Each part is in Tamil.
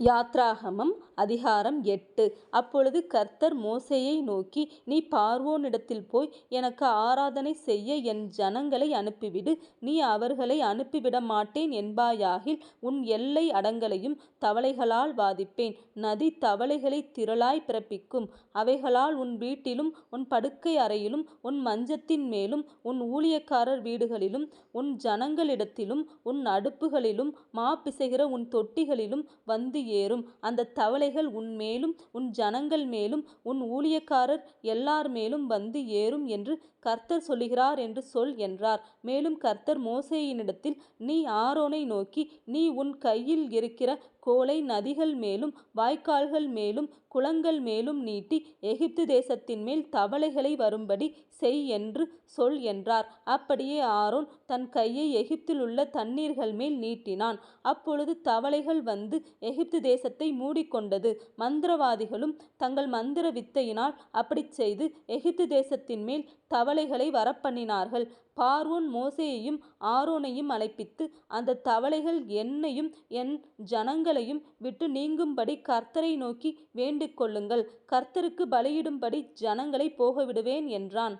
யாத்ராகமம் அதிகாரம் எட்டு. அப்பொழுது கர்த்தர் மோசையை நோக்கி நீ பார்வோனிடத்தில் போய் எனக்கு ஆராதனை செய்ய என் ஜனங்களை அனுப்பிவிடு. நீ அவர்களை அனுப்பிவிட மாட்டேன் என்பாயாகில் உன் எல்லை அடங்கலையும் தவளைகளால் வாதிப்பேன். நதி தவளைகளை திரளாய் பிறப்பிக்கும். அவைகளால் உன் வீட்டிலும் உன் படுக்கை அறையிலும் உன் மஞ்சத்தின் மேலும் உன் ஊழியக்காரர் வீடுகளிலும் உன் ஜனங்களிடத்திலும் உன் அடுப்புகளிலும் மா பிசைகிற உன் தொட்டிகளிலும் வந்து ஏறும். அந்த தவளைகள் உன் மேலும் உன் ஜனங்கள் மேலும் உன் ஊழியக்காரர் எல்லார் மேலும் வந்து ஏறும் என்று கர்த்தர் சொல்லுகிறார் என்று சொல் என்றார். மேலும் கர்த்தர் மோசேயினிடத்தில் நீ ஆரோனை நோக்கி நீ உன் கையில் இருக்கிற கோலை நதிகள் மேலும் வாய்க்கால்கள் மேலும் குளங்கள் மேலும் நீட்டி எகிப்து தேசத்தின் மேல் தவளைகளை வரும்படி செய் என்று சொல் என்றார். அப்படியே ஆரோன் தன் கையை எகிப்தில் உள்ள தண்ணீர்கள் மேல் நீட்டினான். அப்பொழுது தவளைகள் வந்து எகிப்து தேசத்தை மூடிக்கொண்டது. மந்திரவாதிகளும் தங்கள் மந்திர வித்தையினால் அப்படிச் செய்து எகிப்து தேசத்தின் மேல் தவளைகளை வரப்பண்ணினார்கள். பார்வோன் மோசேயையும் ஆரோனையும் அழைப்பித்து அந்த தவளைகள் என்னையும் என் ஜனங்களையும் விட்டு நீங்கும்படி கர்த்தரை நோக்கி வேண்டிக் கொள்ளுங்கள். கர்த்தருக்கு பலியிடும்படி ஜனங்களை போகவிடுவேன் என்றான்.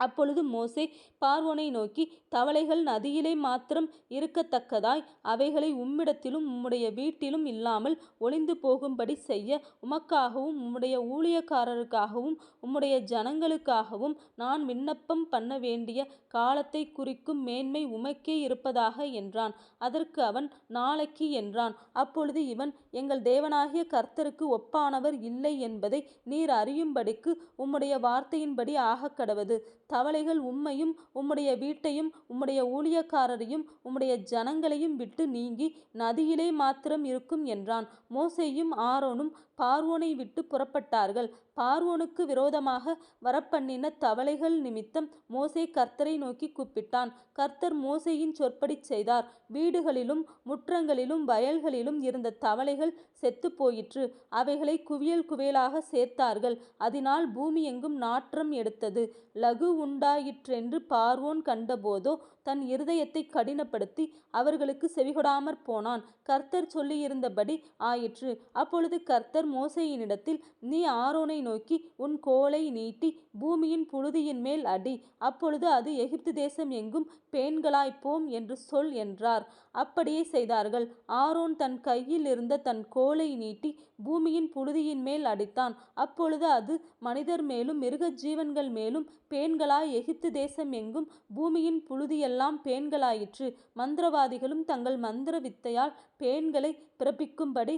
அப்பொழுது மோசே பார்வோனை நோக்கி தவளைகள் நதியிலே மாத்திரம் இருக்கத்தக்கதாய் அவைகளை உம்மிடத்திலும் உம்முடைய வீட்டிலும் இல்லாமல் ஒளிந்து போகும்படி செய்ய உமக்காகவும் உம்முடைய ஊழியக்காரருக்காகவும் உம்முடைய ஜனங்களுக்காகவும் நான் விண்ணப்பம் பண்ண வேண்டிய காலத்தை குறிக்கும் மேன்மை உமக்கே இருப்பதாக என்றான். அதற்கு அவன் நாளைக்கு என்றான். அப்பொழுது இவன் எங்கள் தேவனாகிய கர்த்தருக்கு ஒப்பானவர் இல்லை என்பதை நீர் அறியும்படிக்கு உம்முடைய வார்த்தையின்படி ஆகக்கடவது. தவளைகள் உம்மையும் உம்முடைய வீட்டையும் உம்முடைய ஊழியக்காரரையும் உம்முடைய ஜனங்களையும் விட்டு நீங்கி நதியிலே மாத்திரம் இருக்கும் என்றான். மோசேயும் ஆரோனும் பார்வோனை விட்டு புறப்பட்டார்கள். பார்வோனுக்கு விரோதமாக வரப்பண்ணின தவளைகள் நிமித்தம் மோசே கர்த்தரை நோக்கி கூப்பிட்டான். கர்த்தர் மோசேயின் சொற்படி செய்தார். வீடுகளிலும் முற்றங்களிலும் வயல்களிலும் இருந்த தவளைகள் செத்து போயிற்று அவைகளை குவியல் குவியலாக சேர்த்தார்கள். அதனால் பூமி எங்கும் நாற்றம் எடுத்தது. லகு உண்டாயிற்றென்று பார்வோன் கண்டபோதோ தன் இருதயத்தை கடினப்படுத்தி அவர்களுக்கு செவிகொடாமற் போனான். கர்த்தர் சொல்லியிருந்தபடி ஆயிற்று. அப்பொழுது கர்த்தர் மோசையினிடத்தில் நீ ஆரோனை நோக்கி உன் கோலை நீட்டி பூமியின் புழுதியின் மேல் அடி. அப்பொழுது அது எகிப்து தேசம் எங்கும் பேண்களாய்ப்போம் என்று சொல் என்றார். அப்படியே செய்தார்கள். ஆரோன் தன் கையில் இருந்த தன் கோலை நீட்டி பூமியின் புழுதியின் மேல் அடித்தான். அப்பொழுது அது மனிதர் மேலும் மிருக ஜீவன்கள் மேலும் பேன்களாய் எகிப்து தேசம் எங்கும் பூமியின் புழுதியெல்லாம் பேன்களாயிற்று மந்திரவாதிகளும் தங்கள் மந்திர வித்தையால் பேன்களை பிறப்பிக்கும்படி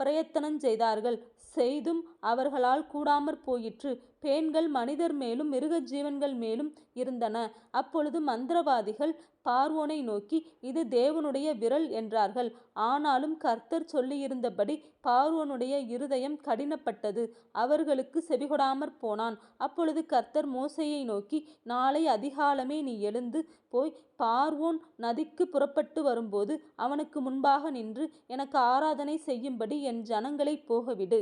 பிரயத்தனம் செய்தார்கள். செய்தும் அவர்களால் கூடாமற் போயிற்று. பேண்கள் மனிதர் மேலும் மிருக ஜீவன்கள் மேலும் இருந்தன. அப்பொழுது மந்திரவாதிகள் பார்வோனை நோக்கி இது தேவனுடைய விரல் என்றார்கள். ஆனாலும் கர்த்தர் சொல்லியிருந்தபடி பார்வோனுடைய இருதயம் கடினப்பட்டது. அவர்களுக்கு செவிகொடாமற் போனான். அப்பொழுது கர்த்தர் மோசையை நோக்கி நாளை அதிகாலமே நீ எழுந்து போய் பார்வோன் நதிக்கு புறப்பட்டு வரும்போது அவனுக்கு முன்பாக நின்று எனக்கு ஆராதனை செய்யும்படி என் ஜனங்களை போகவிடு.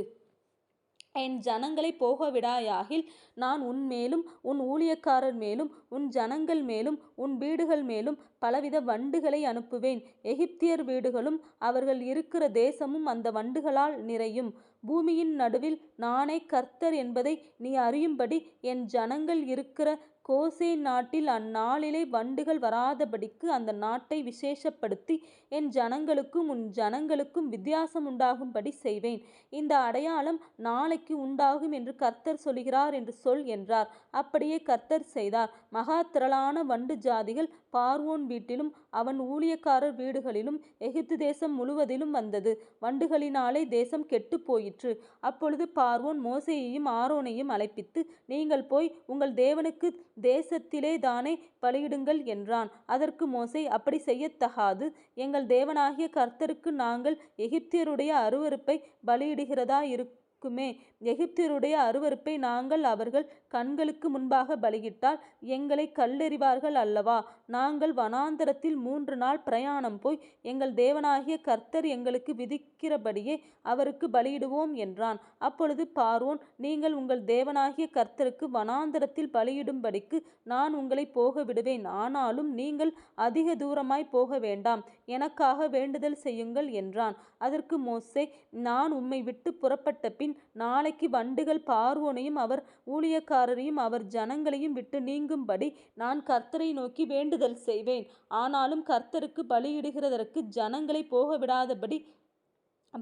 என் ஜனங்களை போகவிடாயாகில் நான் உன் மேலும் உன் ஊழியக்காரர் மேலும் உன் ஜனங்கள் மேலும் உன் வீடுகள் மேலும் பலவித வண்டுகளை அனுப்புவேன். எகிப்தியர் வீடுகளும் அவர்கள் இருக்கிற தேசமும் அந்த வண்டுகளால் நிறையும். பூமியின் நடுவில் நானே கர்த்தர் என்பதை நீ அறியும்படி என் ஜனங்கள் இருக்கிற கோசேன் நாட்டில் அந்நாளிலே வண்டுகள் வராதபடிக்கு அந்த நாட்டை விசேஷப்படுத்தி என் ஜனங்களுக்கும் உன் ஜனங்களுக்கும் வித்தியாசம் உண்டாகும்படி செய்வேன். இந்த அடையாளம் நாளைக்கு உண்டாகும் என்று கர்த்தர் சொல்கிறார் என்று சொல் என்றார். அப்படியே கர்த்தர் செய்தார். மகா திரளான வண்டு ஜாதிகள் பார்வோன் வீட்டிலும் அவன் ஊழியக்காரர் வீடுகளிலும் எகிப்து தேசம் முழுவதிலும் வந்தது. வண்டுகளினாலே தேசம் கெட்டுப் போயிற்று. அப்பொழுது பார்வோன் மோசையையும் ஆரோனையும் அழைப்பித்து நீங்கள் போய் உங்கள் தேவனுக்கு தேசத்திலே தானே பலியிடுங்கள் என்றான். அதற்கு மோசை அப்படி செய்யத்தகாது. எங்கள் தேவனாகிய கர்த்தருக்கு நாங்கள் எகிப்தியருடைய அருவருப்பை பலியிடுகிறதா இரு இருக்குமே. எகிப்தியருடைய அருவருப்பை நாங்கள் அவர்கள் கண்களுக்கு முன்பாக பலியிட்டால் எங்களை கல்லெறிவார்கள் அல்லவா? நாங்கள் வனாந்தரத்தில் மூன்று நாள் பிரயாணம் போய் எங்கள் தேவனாகிய கர்த்தர் எங்களுக்கு விதிக்கிறபடியே அவருக்கு பலியிடுவோம் என்றான். அப்பொழுது பார்வோன் நீங்கள் உங்கள் தேவனாகிய கர்த்தருக்கு வனாந்தரத்தில் பலியிடும்படிக்கு நான் உங்களை போக விடுவேன் ஆனாலும் நீங்கள் அதிக தூரமாய் போக வேண்டாம். எனக்காக வேண்டுதல் செய்யுங்கள் என்றான். அதற்கு மோசே நான் உம்மை விட்டு புறப்பட்ட பின் நாளைக்கு வண்டுகள் பார்வோனையும் அவர் ஊழியக்காரரையும் அவர் ஜனங்களையும் விட்டு நீங்கும்படி நான் கர்த்தரை நோக்கி வேண்டுதல் செய்வேன். ஆனாலும் கர்த்தருக்கு பலியிடுகிறதற்கு ஜனங்களை போக விடாதபடி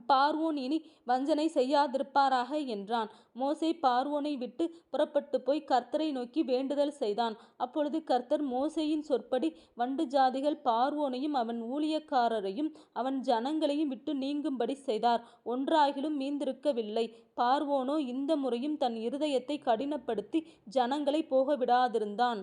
பார்வோன் இனி வஞ்சனை செய்யாதிருப்பாராக என்றான். மோசே பார்வோனை விட்டு புறப்பட்டு போய் கர்த்தரை நோக்கி வேண்டுதல் செய்தான். அப்பொழுது கர்த்தர் மோசேயின் சொற்படி வண்டு ஜாதிகள் பார்வோனையும் அவன் ஊழியக்காரரையும் அவன் ஜனங்களையும் விட்டு நீங்கும்படி செய்தார். ஒன்றாகிலும் மீந்திருக்கவில்லை. பார்வோனோ இந்த முறையும் தன் இருதயத்தை கடினப்படுத்தி ஜனங்களை போக விடாதிருந்தான்